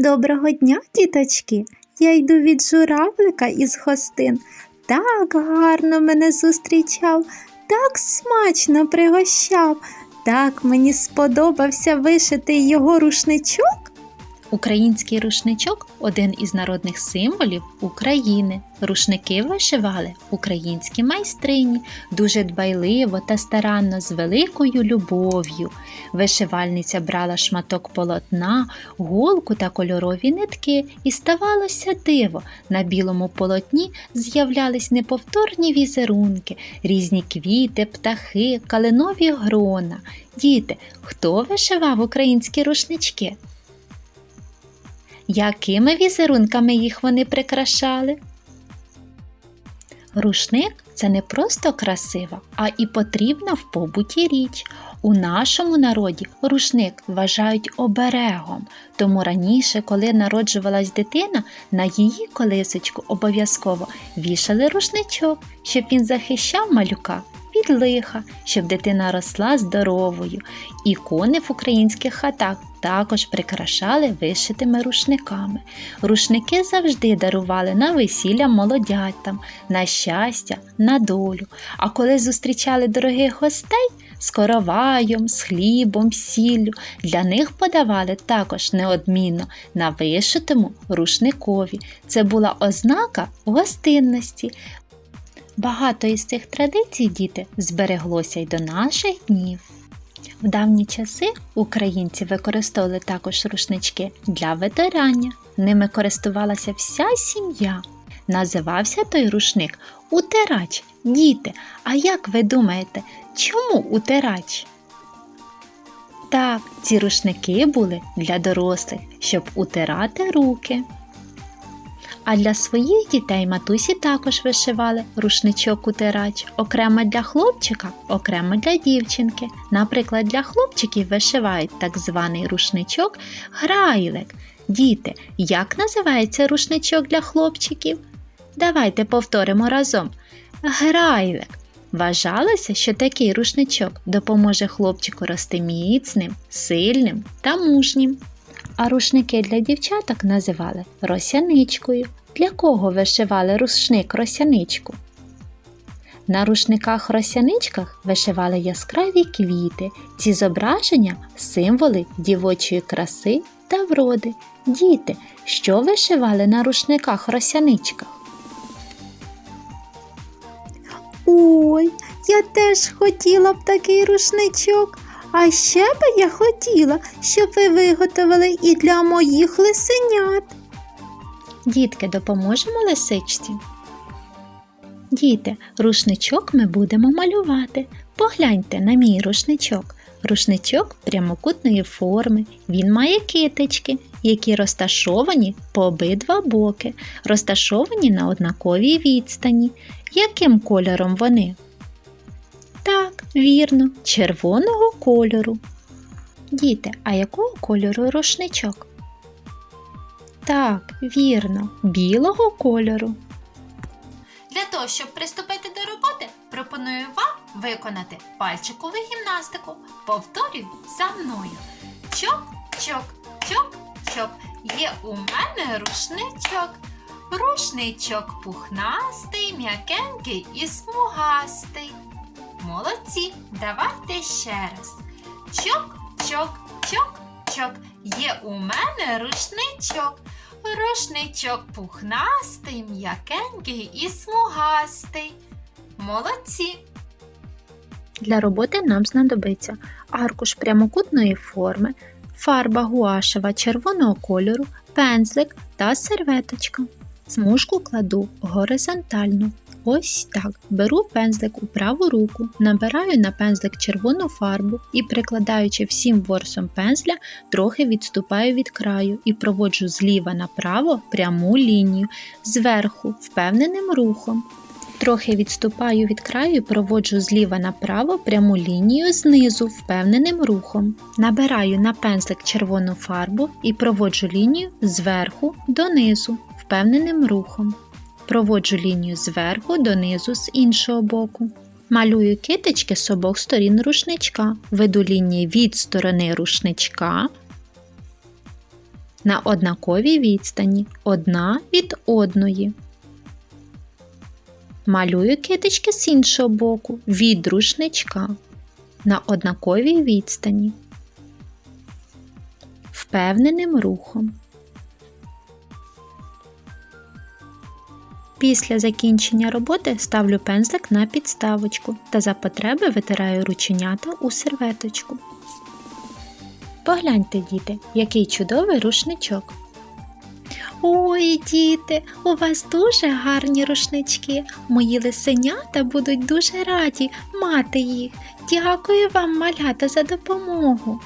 Доброго дня, діточки! Я йду від журавлика із гостин. Так гарно мене зустрічав, так смачно пригощав, так мені сподобався вишитий його рушничок. Український рушничок один із народних символів України. Рушники вишивали українські майстрині дуже дбайливо та старанно з великою любов'ю. Вишивальниця брала шматок полотна, голку та кольорові нитки, і ставалося диво. На білому полотні з'являлись неповторні візерунки, різні квіти, птахи, калинові грона. Діти, хто вишивав українські рушнички? Якими візерунками їх вони прикрашали? Рушник це не просто красива, а і потрібна в побуті річ. У нашому народі рушник вважають оберегом, тому раніше, коли народжувалась дитина, на її колисочку обов'язково вішали рушничок, щоб він захищав малюка від лиха, щоб дитина росла здоровою. Ікони в українських хатах також прикрашали вишитими рушниками. Рушники завжди дарували на весілля молодятам, на щастя, на долю. А коли зустрічали дорогих гостей з короваєм, з хлібом, сіллю, для них подавали також неодмінно на вишитому рушникові. Це була ознака гостинності. Багато із цих традицій діти збереглося й до наших днів. В давні часи українці використовували також рушнички для витирання. Ними користувалася вся сім'я. Називався той рушник утирач. Діти, а як ви думаєте, чому утирач? Так, ці рушники були для дорослих, щоб утирати руки. А для своїх дітей матусі також вишивали рушничок утирач окремо для хлопчика, окремо для дівчинки. Наприклад, для хлопчиків вишивають так званий рушничок грайлик. Діти, як називається рушничок для хлопчиків? Давайте повторимо разом. Грайлик. Вважалося, що такий рушничок допоможе хлопчику рости міцним, сильним та мужнім. А рушники для дівчаток називали росяничкою. Для кого вишивали рушник росяничку? На рушниках росяничках вишивали яскраві квіти. Ці зображення символи дівочої краси та вроди. Діти, що вишивали на рушниках росяничках? Ой, я теж хотіла б такий рушничок. А ще би я хотіла, щоб ви виготовили і для моїх лисенят. Дітки, допоможемо лисичці? Діти, рушничок ми будемо малювати. Погляньте на мій рушничок. Рушничок прямокутної форми. Він має китички, які розташовані по обидва боки, розташовані на однаковій відстані. Яким кольором вони? Так, вірно, червоного кольору. Діти, а якого кольору рушничок? Так, вірно, білого кольору. Для того, щоб приступити до роботи, пропоную вам виконати пальчикову гімнастику. Повторюй за мною. Чок, чок, чок, чок. Є у мене рушничок. Рушничок пухнастий, м'якенький і смугастий. Молодці, давайте ще раз. Чок, чок, чок, чок. Є у мене рушничок. Рушничок пухнастий, м'якенький і смугастий. Молодці. Для роботи нам знадобиться аркуш прямокутної форми, фарба гуашева червоного кольору, пензлик та серветочка. Смужку кладу горизонтально. Ось так. Беру пензлик у праву руку, набираю на пензлик червону фарбу і, прикладаючи всім ворсом пензля, трохи відступаю від краю і проводжу зліва направо пряму лінію, зверху впевненим рухом. Трохи відступаю від краю і проводжу зліва направо пряму лінію знизу впевненим рухом. Набираю на пензлик червону фарбу і проводжу лінію зверху донизу впевненим рухом. Проводжу лінію зверху донизу з іншого боку. Малюю китички з обох сторін рушничка. Веду лінії від сторони рушничка на однаковій відстані одна від одної. Малюю китички з іншого боку від рушничка на однаковій відстані. Впевненим рухом. Після закінчення роботи ставлю пензлик на підставочку та за потреби витираю рученята у серветочку. Погляньте, діти, який чудовий рушничок. Ой, діти, у вас дуже гарні рушнички. Мої лисенята будуть дуже раді мати їх. Дякую вам, малята, за допомогу.